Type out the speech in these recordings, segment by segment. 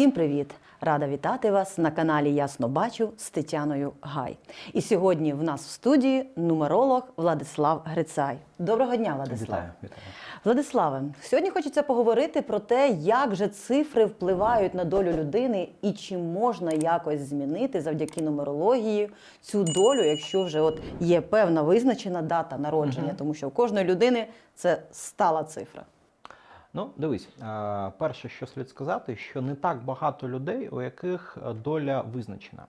Всім привіт! Рада вітати вас на каналі Ясно Бачу з Тетяною Гай. І сьогодні в нас в студії нумеролог Владислав Грицай. Доброго дня, Владислав. Вітаю, вітаю. Владиславе, сьогодні хочеться поговорити про те, як же цифри впливають на долю людини і чи можна якось змінити завдяки нумерології цю долю, якщо вже от є певна визначена дата народження, тому що у кожної людини це стала цифра. Ну, дивись, е, перше, що слід сказати, що не так багато людей, у яких е, доля визначена.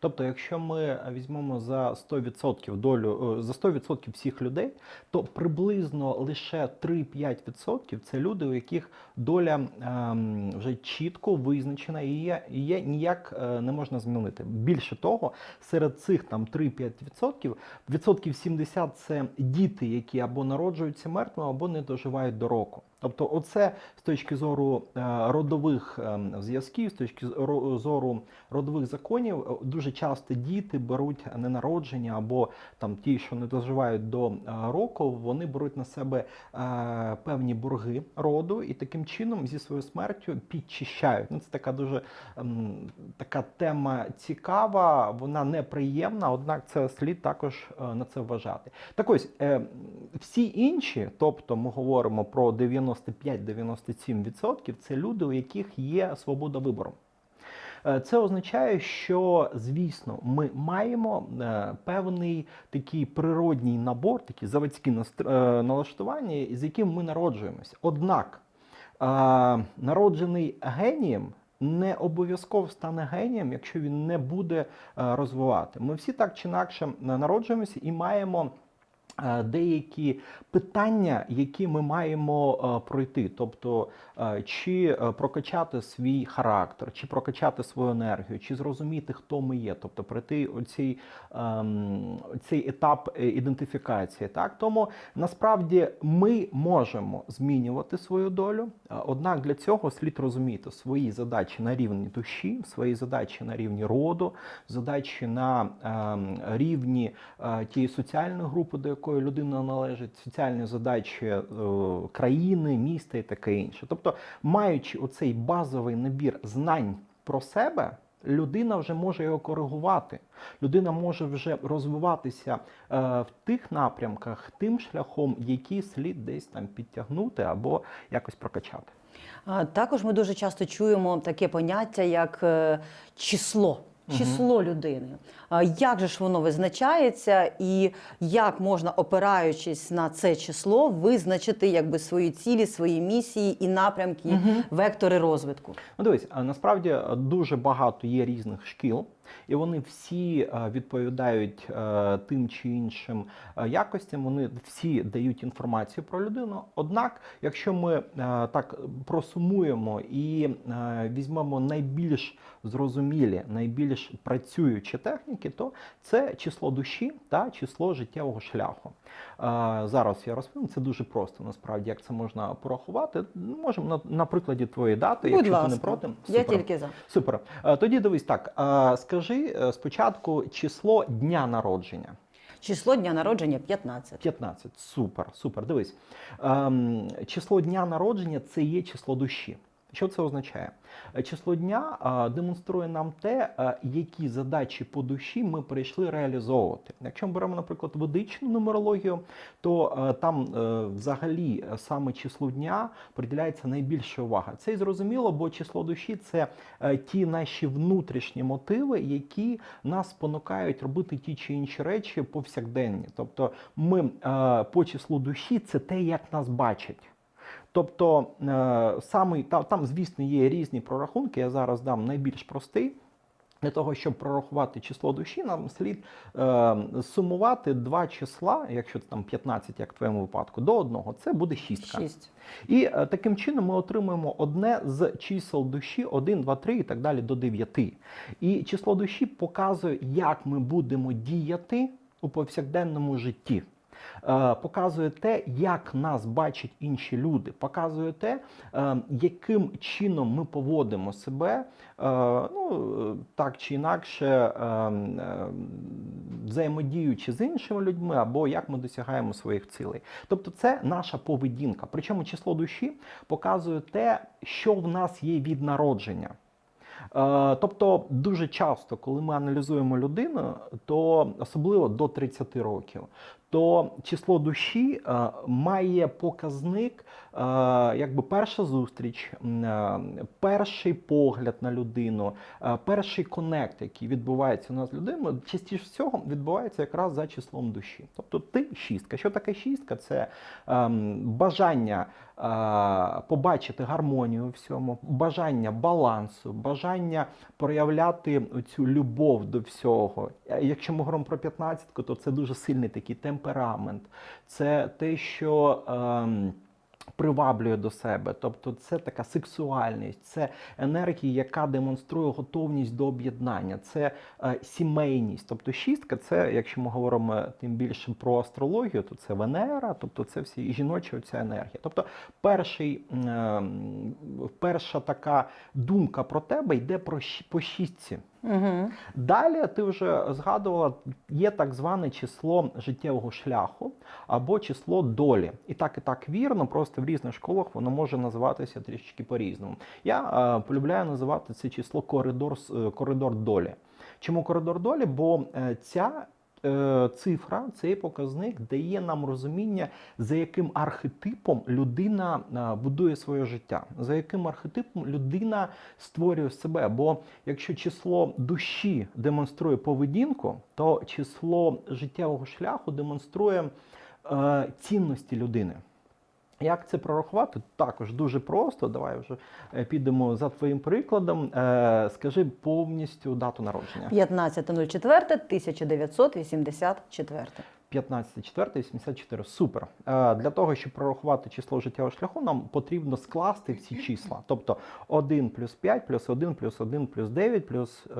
Тобто, якщо ми візьмемо за 100% долю е, за 100% всіх людей, то приблизно лише 3-5% це люди, у яких доля ем, вже чітко визначена і є, є ніяк не можна змінити. Більше того, серед цих там 3-5%, відсотків 70 це діти, які або народжуються мертвими, або не доживають до року. Тобто, оце з точки зору е, родових ем, зв'язків, з точки зору- родових законів, е, дуже часто діти беруть ненародження або там ті, що не доживають до е, року, вони беруть на себе е, певні борги роду і таким чином зі своєю смертю підчищають. Ну, це така дуже ем, така тема цікава, вона неприємна, однак це слід також е, на це вважати. Так ось е, всі інші, тобто ми говоримо про 95-97%, це люди, у яких є свобода вибору. Е, Це означає, що звісно, ми маємо е, певний такий природній набор, такі заводські е, налаштування, з яким ми народжуємося. Однак народжений генієм не обов'язково стане генієм, якщо він не буде розвивати. Ми всі так чи інакше народжуємося і маємо. Е, Деякі питання, які ми маємо е, пройти, тобто е, чи прокачати свій характер, чи прокачати свою енергію, чи зрозуміти, хто ми є, тобто пройти оцей, ем, цей етап ідентифікації. Так? Тому насправді ми можемо змінювати свою долю, однак для цього слід розуміти свої задачі на рівні душі, свої задачі на рівні роду, задачі на ем, рівні тієї соціальної групи, до якої людина належить, соціальні задачі е, країни, міста і таке інше. Тобто, маючи оцей базовий набір знань про себе. Людина вже може його коригувати. Людина може вже розвиватися е, в тих напрямках, тим шляхом, який слід десь там підтягнути або якось прокачати. Також ми дуже часто чуємо таке поняття, як е, число. Число людини. Як же ж воно визначається, і як можна, опираючись на це число, визначити якби свої цілі, свої місії і напрямки, вектори розвитку? Ну, дивись, насправді дуже багато є різних шкіл, і вони всі е, відповідають е, тим чи іншим е, якостям. Вони всі дають інформацію про людину. Однак, якщо ми так просумуємо і візьмемо найбільш зрозумілі, найбільш працюючі техніки, то це число душі та число життєвого шляху. Зараз я розповім. Це дуже просто насправді, як це можна порахувати. Можемо на, на прикладі твоєї дати, Будь якщо ласка, ти не проти. я Супер. тільки за. Супер. Тоді дивись так. е, Скажи е, спочатку число дня народження. Число дня народження 15. 15. Супер, супер. Дивись. Ем, Число дня народження це є число душі. Що це означає? Е, Число дня демонструє нам те, е, які задачі по душі ми прийшли реалізовувати. Якщо ми беремо, наприклад, ведичну нумерологію, то е, там взагалі саме числу дня приділяється найбільша увага. Це і зрозуміло, бо число душі це ті наші внутрішні мотиви, які нас спонукають робити ті чи інші речі повсякденні. Тобто, ми по числу душі це те, як нас бачать. Тобто, е, самий, там, звісно, є різні прорахунки. Я зараз дам найбільш простий. Для того, щоб прорахувати число душі, нам слід е, сумувати два числа, якщо це там 15, як в твоєму випадку, до одного. Це буде шістка. 6. І е, таким чином ми отримуємо одне з чисел душі 1, 2, 3 і так далі до 9. І число душі показує, як ми будемо діяти у повсякденному житті. Е, Показує те, як нас бачать інші люди, показує те, е, яким чином ми поводимо себе, е, ну так чи інакше, взаємодіючи з іншими людьми, або як ми досягаємо своїх цілей. Тобто, це наша поведінка. Причому число душі показує те, що в нас є від народження. Тобто, дуже часто, коли ми аналізуємо людину, то особливо до 30 років, то число душі е, має показник, е, якби перша зустріч, е, перший погляд на людину, перший конект, який відбувається у нас з людиною, частіше всього відбувається якраз за числом душі. Тобто ти шістка. Що таке шістка? Це ем, бажання побачити гармонію у всьому, бажання балансу, бажання проявляти цю любов до всього. Якщо ми говоримо про 15, то це дуже сильний такий темперамент. Це те, що. Ем, Приваблює до себе, тобто це така сексуальність, це енергія, яка демонструє готовність до об'єднання, це е, сімейність. Тобто шістка, це, якщо ми говоримо тим більше про астрологію, то це Венера, тобто це всі жіноча ця енергія. Тобто, перший, е, перша така думка про тебе йде про по шістці. Угу. Далі ти вже згадувала, є так зване число життєвого шляху або число долі. І так, і так вірно, просто в різних школах воно може називатися трішечки по-різному. Я е, полюбляю називати це число коридор, е, коридор долі. Чому коридор долі? Бо е, ця цифра, цей показник дає нам розуміння, за яким архетипом людина е, будує своє життя, за яким архетипом людина створює себе. Бо якщо число душі демонструє поведінку, то число життєвого шляху демонструє е, цінності людини. Як це прорахувати? Також дуже просто. Давай вже е, підемо за твоїм прикладом. Е, Скажи повністю дату народження. 15.04.1984. 15.4.84. Супер. Е, Для того, щоб прорахувати число життєвого шляху, нам потрібно скласти всі числа. Тобто 1 плюс 5 плюс 1 плюс 1 плюс 9 плюс е,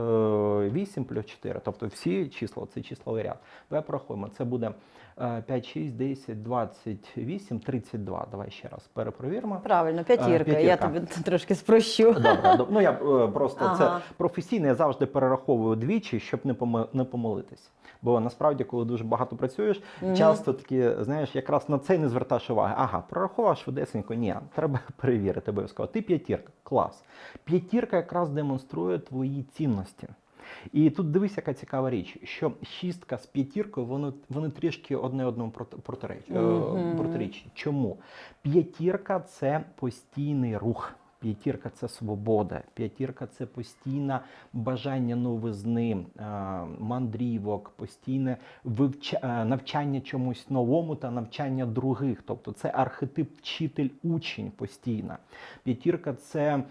8 плюс 4. Тобто всі числа, це числовий ряд. Давай порахуємо. Це буде е, 5, 6, 10, 28, 32. Давай ще раз перепровіримо. Правильно, п'ятірка. Я тобі трошки спрощу. Добре, доб- ну я е, просто Ага. це професійно, я завжди перераховую двічі, щоб не помилитись. Бо насправді, коли дуже багато працюєш, Мгм. часто такі, знаєш, якраз на це не звертаєш уваги. Ага, прорахував швидесенько. Ні, треба перевірити обов'язково. Ти п'ятірка, клас. П'ятірка якраз демонструє твої цінності. І тут дивись, яка цікава річ, що шістка з п'ятіркою вони, вони трішки одне одному е, протирічні. Чому? П'ятірка це постійний рух. П'ятірка це свобода, п'ятірка це постійне бажання новизни, е, мандрівок, постійне е, навчання чомусь новому та навчання других. Тобто це архетип вчитель-учень постійна. П'ятірка це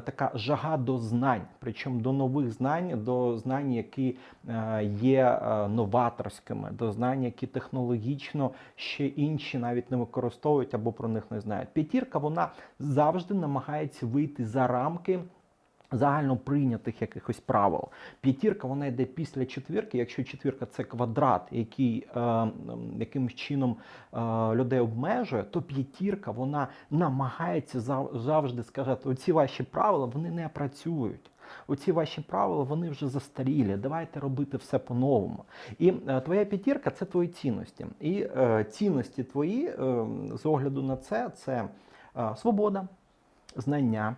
така жага до знань, причому до нових знань, до знань, які е, є е, новаторськими, до знань, які технологічно ще інші навіть не використовують або про них не знають. П'ятірка вона завжди намагається вийти за рамки. Загально прийнятих якихось правил. П'ятірка вона йде після четвірки. Якщо четвірка це квадрат, який е, якимось чином е, людей обмежує, то п'ятірка вона намагається завжди сказати: оці ваші правила вони не працюють. Оці ваші правила вони вже застарілі. Давайте робити все по-новому. І е, твоя п'ятірка це твої цінності. І е, цінності твої е, з огляду на це це е, свобода, знання,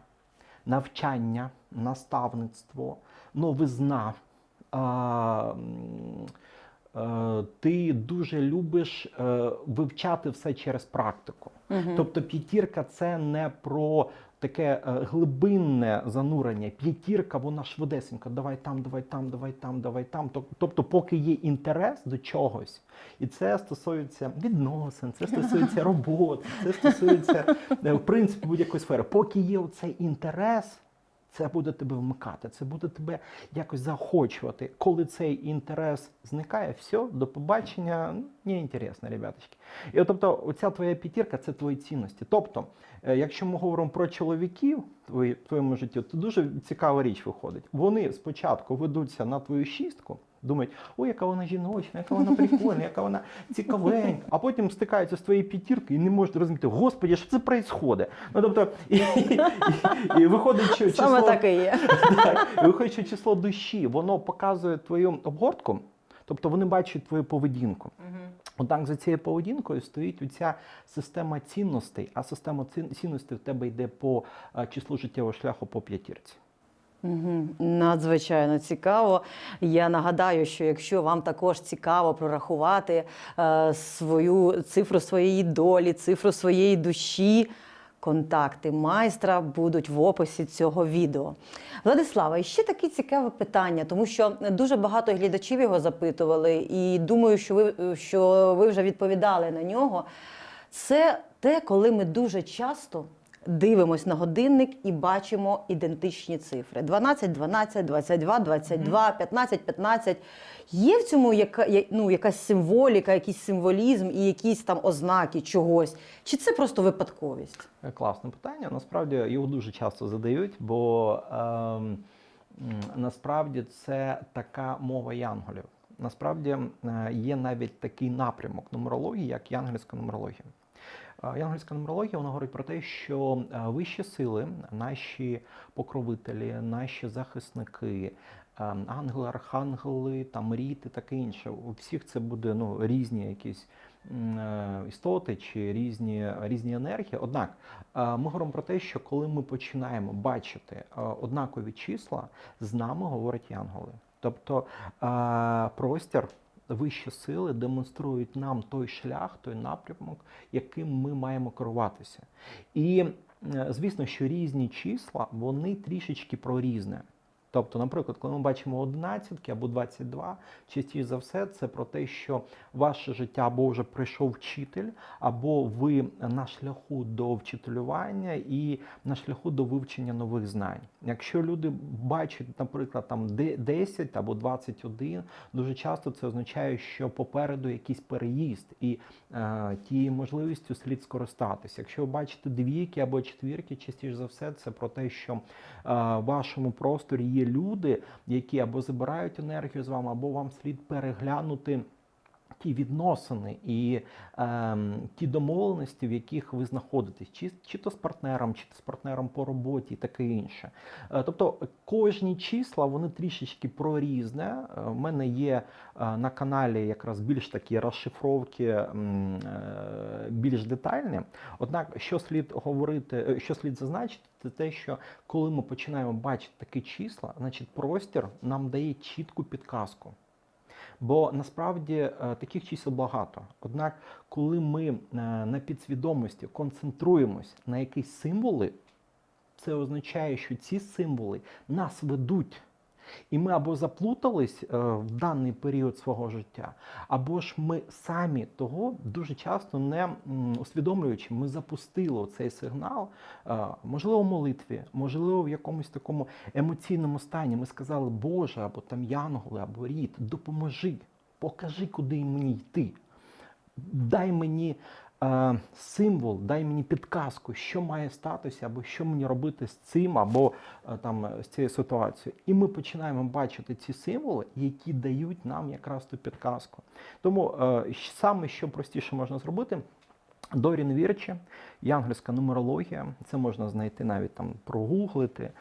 навчання, наставництво, новизна. А, е, Ти дуже любиш е, вивчати все через практику. Угу. Тобто п'ятірка це не про таке е, глибинне занурення. П'ятірка, вона швидесенько, давай там, давай там, давай там, давай там. Тоб- Тобто, поки є інтерес до чогось, і це стосується відносин, це стосується роботи, це стосується е, в принципі будь-якої сфери. Поки є цей інтерес. Це буде тебе вмикати, це буде тебе якось заохочувати. Коли цей інтерес зникає, все, до побачення, не інтересно, ребяточки. І от, тобто, оця твоя п'ятірка це твої цінності. Тобто, е, якщо ми говоримо про чоловіків в твоєму житті, то дуже цікава річ виходить. Вони спочатку ведуться на твою шістку, думають, ой, яка вона жіночна, яка вона прикольна, яка вона цікавенька, а потім стикаються з твоєю п'ятіркою і не можуть розуміти, господи, що це відбувається? Ну тобто, і, і, і, і виходить, що число, Саме так і є. так, і виходить, що число душі, воно показує твою обгортку, тобто вони бачать твою поведінку. Однак за цією поведінкою стоїть оця система цінностей, а система цінностей в тебе йде по е, числу життєвого шляху по п'ятірці. Надзвичайно цікаво. Я нагадаю, що якщо вам також цікаво прорахувати е, свою цифру своєї долі, цифру своєї душі, контакти майстра будуть в описі цього відео. Владислава, і ще таке цікаве питання, тому що дуже багато глядачів його запитували, і думаю, що ви, що ви вже відповідали на нього. Це те, коли ми дуже часто дивимось на годинник і бачимо ідентичні цифри: 12, 12, 22, 22, 15, 15. Є в цьому яка, ну, якась символіка, якийсь символізм і якісь там ознаки чогось? Чи це просто випадковість? Е, Класне питання. Насправді його дуже часто задають, бо ем, насправді це така мова янголів. Насправді е, є навіть такий напрямок нумерології, як янгельська нумерологія. Янгельська нумерологія вона говорить про те, що е, вищі сили, наші покровителі, наші захисники, е, ангели, архангели, там ріти, таке інше. У всіх це буде ну, різні якісь е, істоти чи різні, різні енергії. Однак ми говоримо про те, що коли ми починаємо бачити однакові числа, з нами говорять янголи. Тобто простір. Вищі сили демонструють нам той шлях, той напрямок, яким ми маємо керуватися. І е, звісно, що різні числа вони трішечки про різне. Тобто, наприклад, коли ми бачимо 11 або 22, частіше за все, це про те, що ваше життя або вже прийшов вчитель, або ви на шляху до вчителювання і на шляху до вивчення нових знань. Якщо люди бачать, наприклад, там 10 або 21, дуже часто це означає, що попереду якийсь переїзд, і е, тією можливістю слід скористатися. Якщо ви бачите двійки або четвірки, частіше за все, це про те, що е, в вашому просторі є люди, які або забирають енергію з вами, або вам слід переглянути. Ті відносини і ем, ті домовленості, в яких ви знаходитесь, чи, чи то з партнером, чи то з партнером по роботі, і таке інше. Е, тобто кожні числа вони трішечки про різне. Е, мене є е, на каналі якраз більш такі розшифровки, е, більш детальні. Однак, що слід говорити, е, що слід зазначити, це те, що коли ми починаємо бачити такі числа, значить простір нам дає чітку підказку. Бо насправді е, таких чисел багато. Однак, коли ми е, на підсвідомості концентруємось на якісь символи, це означає, що ці символи нас ведуть. І ми або заплутались е, в даний період свого життя, або ж ми самі того дуже часто не усвідомлюючи, ми запустили цей сигнал, е, можливо, в молитві, можливо, в якомусь такому емоційному стані. Ми сказали, Боже, або там Янголи, або рід, допоможи, покажи, куди мені йти. Дай мені символ, дай мені підказку, що має статися, або що мені робити з цим, або е, там е, з цією ситуацією. І ми починаємо бачити ці символи, які дають нам якраз ту підказку. Тому е, саме що простіше можна зробити. Дорін Вірчі, янгельська нумерологія, це можна знайти навіть там прогуглити, е,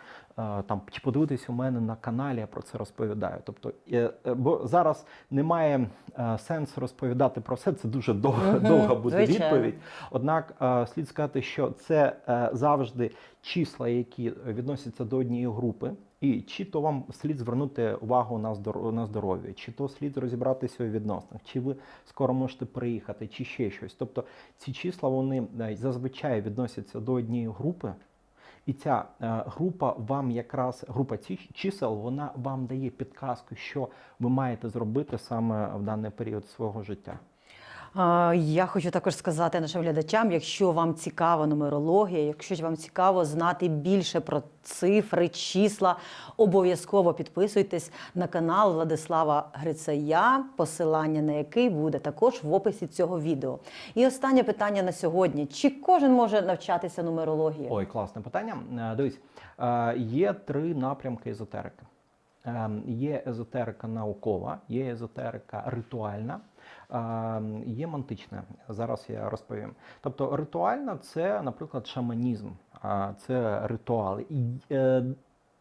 там чи подивитись у мене на каналі, я про це розповідаю. Тобто, е, е, бо зараз немає сенсу розповідати про все, це дуже довго, Мгм, довга буде звичайно. відповідь. Однак слід сказати, що це завжди числа, які відносяться до однієї групи. І чи то вам слід звернути увагу на здоров'я, чи то слід розібратися у відносинах, чи ви скоро можете приїхати, чи ще щось. Тобто ці числа вони е, зазвичай відносяться до однієї групи, і ця е, група вам якраз група цих чисел, вона вам дає підказку, що ви маєте зробити саме в даний період свого життя. Я хочу також сказати нашим глядачам, якщо вам цікава нумерологія, якщо вам цікаво знати більше про цифри, числа, обов'язково підписуйтесь на канал Владислава Грицая, посилання на який буде також в описі цього відео. І останнє питання на сьогодні: чи кожен може навчатися нумерології? Ой, класне питання. Е, Дивись, е, є три напрямки езотерики. Е, Є езотерика наукова, є езотерика ритуальна, є мантична. Зараз я розповім. Тобто ритуальна це, наприклад, шаманізм, це ритуали. І е,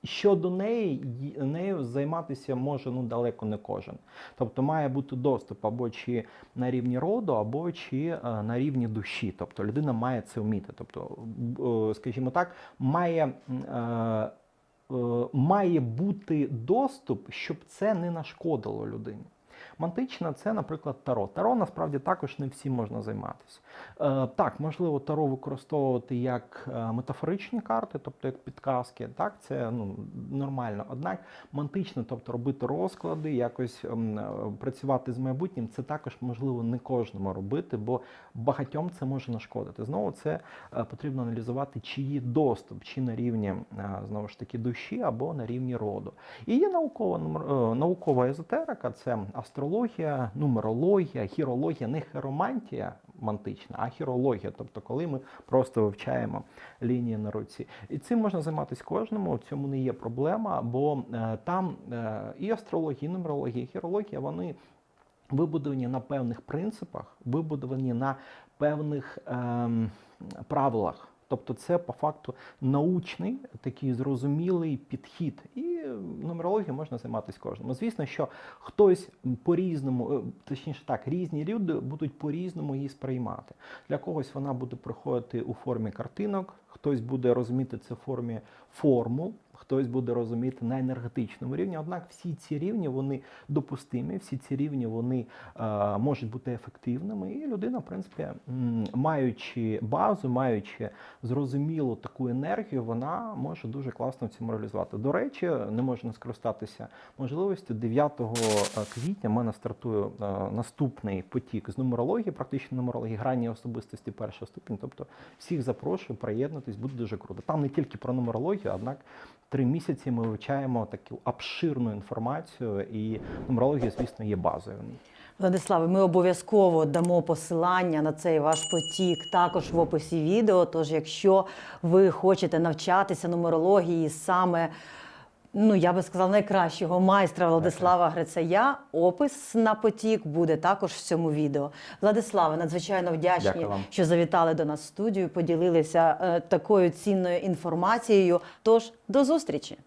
щодо неї, нею займатися може ну далеко не кожен. Тобто має бути доступ або чи на рівні роду, або чи е, на рівні душі. Тобто людина має це вміти. Тобто, е, скажімо так, має має бути доступ, щоб це не нашкодило людині. Мантична це, наприклад, таро. Таро насправді також не всім можна займатися. Е, так, можливо, таро використовувати як е, метафоричні карти, тобто як підказки. Так, це ну, нормально. Однак мантично, тобто робити розклади, якось ем, е, працювати з майбутнім, це також можливо не кожному робити, бо багатьом це може нашкодити. Знову це потрібно аналізувати, чи є доступ, чи на рівні знову ж таки душі або на рівні роду. І є наукова наукова езотерика, це астрологія, нумерологія, хірологія, не хіромантія мантична, а хірологія, тобто коли ми просто вивчаємо лінії на руці. І цим можна займатися кожному, в цьому не є проблема, бо е, там е, і астрологія, і нумерологія, і хірологія, вони вибудовані на певних принципах, вибудовані на певних ем, правилах. Тобто це по факту научний такий зрозумілий підхід. І нумерологією можна займатися кожному. Звісно, що хтось по-різному, е, точніше так, різні люди будуть по-різному її сприймати. Для когось вона буде приходити у формі картинок, хтось буде розуміти це в формі формул, хтось буде розуміти на енергетичному рівні. Однак всі ці рівні вони допустимі, всі ці рівні вони е, можуть бути ефективними. І людина, в принципі, маючи базу, маючи зрозумілу таку енергію, вона може дуже класно в цьому реалізувати. До речі, не можна скористатися можливістю 9 квітня. в мене стартує е, наступний потік з нумерології, практично нумерології, грані особистості першого ступеня. Тобто всіх запрошую приєднатись, буде дуже круто. Там не тільки про нумерологію, однак три місяці ми вивчаємо таку обширну інформацію, і нумерологія, звісно, є базою. Владиславе, ми обов'язково дамо посилання на цей ваш потік також в описі відео. Тож, якщо ви хочете навчатися нумерології саме, ну я би сказала, найкращого майстра Владислава Грицая, опис на потік буде також в цьому відео. Владиславе, надзвичайно вдячні, що завітали до нас в студію, поділилися е, такою цінною інформацією. Тож до зустрічі!